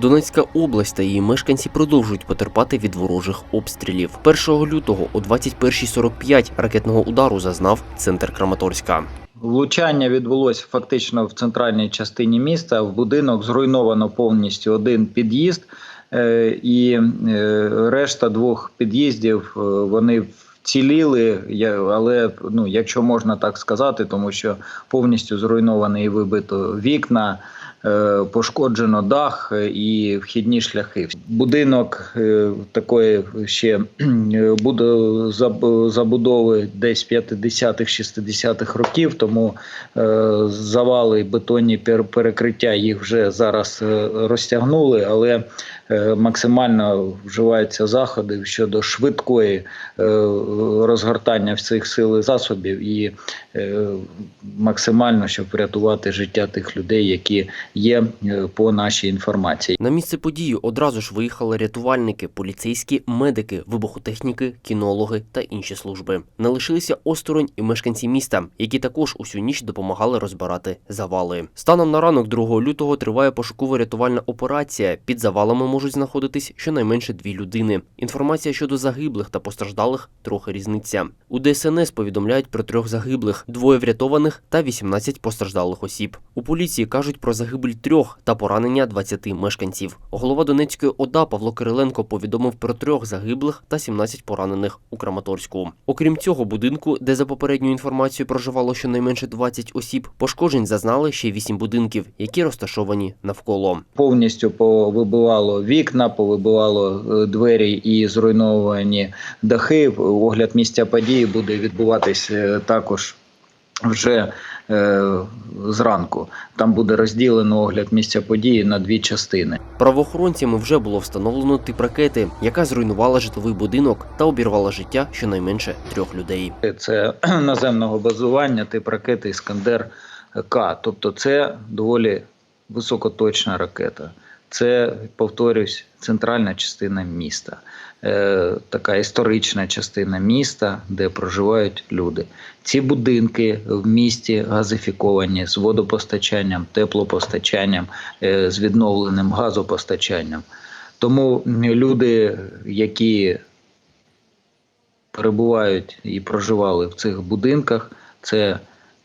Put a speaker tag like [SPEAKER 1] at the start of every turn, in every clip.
[SPEAKER 1] Донецька область та її мешканці продовжують потерпати від ворожих обстрілів. 1 лютого о 21.45 ракетного удару зазнав центр Краматорська.
[SPEAKER 2] Влучання відбулося фактично в центральній частині міста. В будинок зруйновано повністю один під'їзд, е, і е, решта двох під'їздів е, вони вціліли, але ну, якщо можна так сказати, тому що повністю зруйновано і вибито вікна. Е, Пошкоджено дах і вхідні шляхи. Будинок е, такої ще е, буде забудови десь 50-х-60-х років, тому завали, бетонні пер- перекриття їх вже зараз розтягнули, але максимально вживаються заходи щодо швидкої розгортання всіх сил і засобів і максимально, щоб врятувати життя тих людей, які є е, по нашій інформації.
[SPEAKER 1] На місце події одразу ж виїхали рятувальники, поліцейські, медики, вибухотехніки, кінологи та інші служби. Не лишилися осторонь і мешканці міста, які також усю ніч допомагали розбирати завали. Станом на ранок 2 лютого триває пошуково-рятувальна операція. Під завалами можуть знаходитись щонайменше дві людини. Інформація щодо загиблих та постраждалих трохи різниця. У ДСНС повідомляють про трьох загиблих, двоє врятованих та 18 постраждалих осіб. У поліції кажуть про загибель трьох та поранення 20 мешканців. Голова Донецької ОДА Павло Кириленко повідомив про трьох загиблих та 17 поранених у Краматорську. Окрім цього будинку, де за попередньою інформацією проживало щонайменше 20 осіб, пошкоджень зазнали ще 8 будинків, які розташовані навколо.
[SPEAKER 2] повністю повибивало вікна, повибивало е, двері і зруйновані дахи. Огляд місця події буде відбуватись е, також вже е, зранку. Там буде розділено огляд місця події на дві частини.
[SPEAKER 1] Правоохоронцями вже було встановлено тип ракети, яка зруйнувала житловий будинок та обірвала життя щонайменше трьох людей.
[SPEAKER 2] Це наземного базування, тип ракети Іскандер К. Тобто це доволі високоточна ракета. Це, повторюсь, центральна частина міста, е, така історична частина міста, де проживають люди. Ці будинки в місті газифіковані з водопостачанням, теплопостачанням, е, з відновленим газопостачанням. Тому люди, які перебувають і проживали в цих будинках, це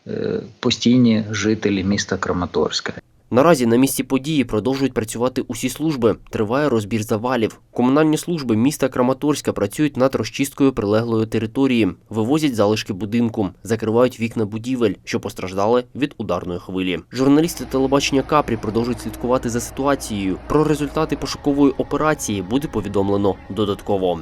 [SPEAKER 2] е, постійні жителі міста Краматорська.
[SPEAKER 1] Наразі на місці події продовжують працювати усі служби. Триває розбір завалів. Комунальні служби міста Краматорська працюють над розчисткою прилеглої території, вивозять залишки будинку, закривають вікна будівель, що постраждали від ударної хвилі. Журналісти телебачення Капрі продовжують слідкувати за ситуацією. Про результати пошукової операції буде повідомлено додатково.